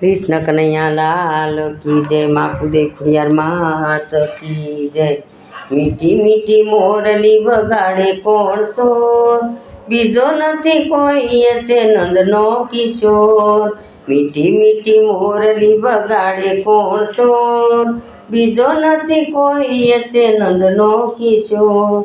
કૃષ્ણ કનૈયા લાલ કી જય માકુદે ખુડિયાર માત કી જય. મીઠી મીઠી મોરલી વગાડે કોણ સોર બીજો નથી કોઈ છે નંદનો કિશોર. મીઠી મીઠી મોરલી વગાડે કોણ સોર બીજો નથી કોઈ છે નંદનો કિશોર.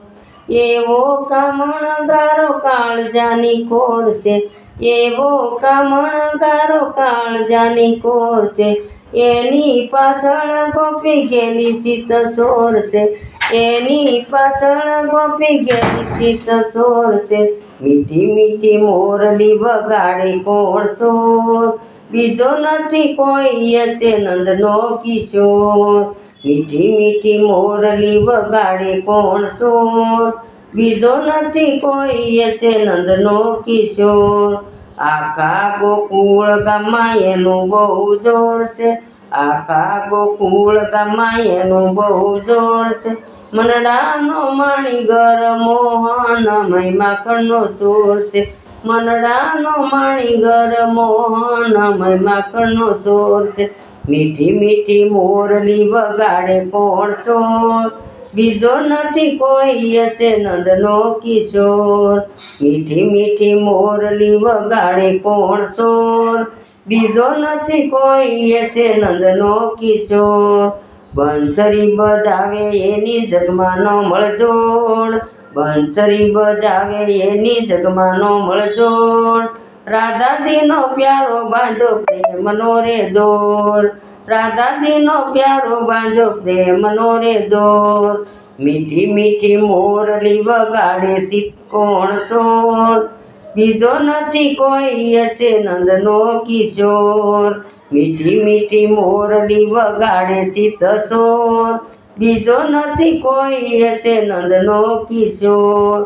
એવો કામણ ગારો કાળજાની કોર છે. એવો કામણગારો કાળજાની કોર છે. એની પાછળ ગોપી ગેલી ચિત્ત સોર છે. એની પાછળ ગોપી ગેલી ચિત્ત સોર છે. મીઠી મીઠી મોરલી વગાડે કોણ સોર. બીજો નથી કોઈ છે નંદનો કિશોર. મીઠી મીઠી મોરલી વગાડે કોણ સોર. બીજો નથી કોઈ છે નંદનો કિશોર. આખા ગોકુળ ગામમાં એનું બહુ જોર છે. આખા ગોકુળ ગામમાં એનું બહુ જોર છે. મનડાનો માણીગર મોહન મય માખણનો ચોર છે. મનડાનો માણીગર મોહન મય માખણનો ચોર છે. મીઠી મીઠી મોરલી વગાડે કોણ ચોર? બીજો નથી કોઈ એ છે નંદનો કિશોર. મીઠી મીઠી મોરલી વગાડે કોણ સોર? બીજો નથી કોઈ એ છે નંદનો કિશોર. બંસરી બજાવે એની જગમાનો મળજોડ. બંસરી બજાવે એની જગમાનો મળજોડ. રાધાજીનો પ્યારો બાંધો પ્રેમનો રે દોર રાધાજીનો પ્યારો બાંધો, પ્રેમનો રે દોર. મીઠી મીઠી મોરલી વગાડે સિત્કોણ સોર બીજો નથી કોઈ હશે નંદનો કિશોર. મીઠી મીઠી મોરલી વગાડે ચિત સોર બીજો નથી કોઈ હશે નંદનો કિશોર.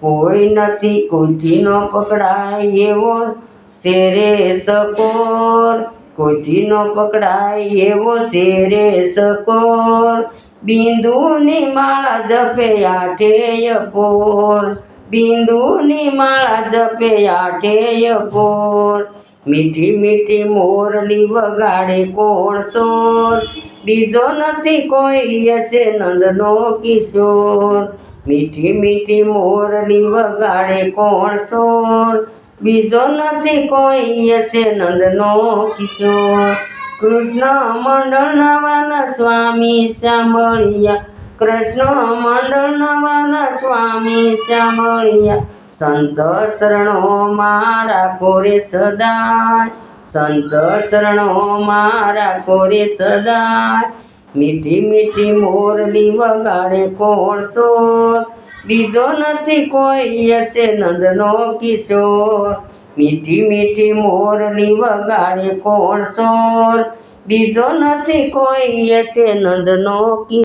કોઈ નથી કોઈથી ન પકડાય એવો શેરે સકોર કોઈથી નો પકડાય એવો શેરે સકોર બિંદુની માળા જપે આઠે પોર. બિંદુની માળા જપે આઠે પોર. મીઠી મીઠી મોરલી વગાડે કોણ સોર? બીજો નથી કોઈ છે નંદનો કિશોર. મીઠી મીઠી મોરલી વગાડે કોણ સોર? બીજો નથી કોઈ છે નંદનો કિશોર. કૃષ્ણ મંડળ નવાના સ્વામી સાંભળ્યા. કૃષ્ણ મંડળ નવાના સ્વામી સાંભળ્યા. સંત ચરણો મારા કોરે સદાય. સંત ચરણો મારા કોરે સદાય. મીઠી મીઠી મોરલી વગાડે કોણ સોર બીજો નથી કોઈ હશે નંદનો કિશોર. મીઠી મીઠી મોરલી વગાડે કોણ સોર? બીજો નથી કોઈ હશે નંદનો કિશોર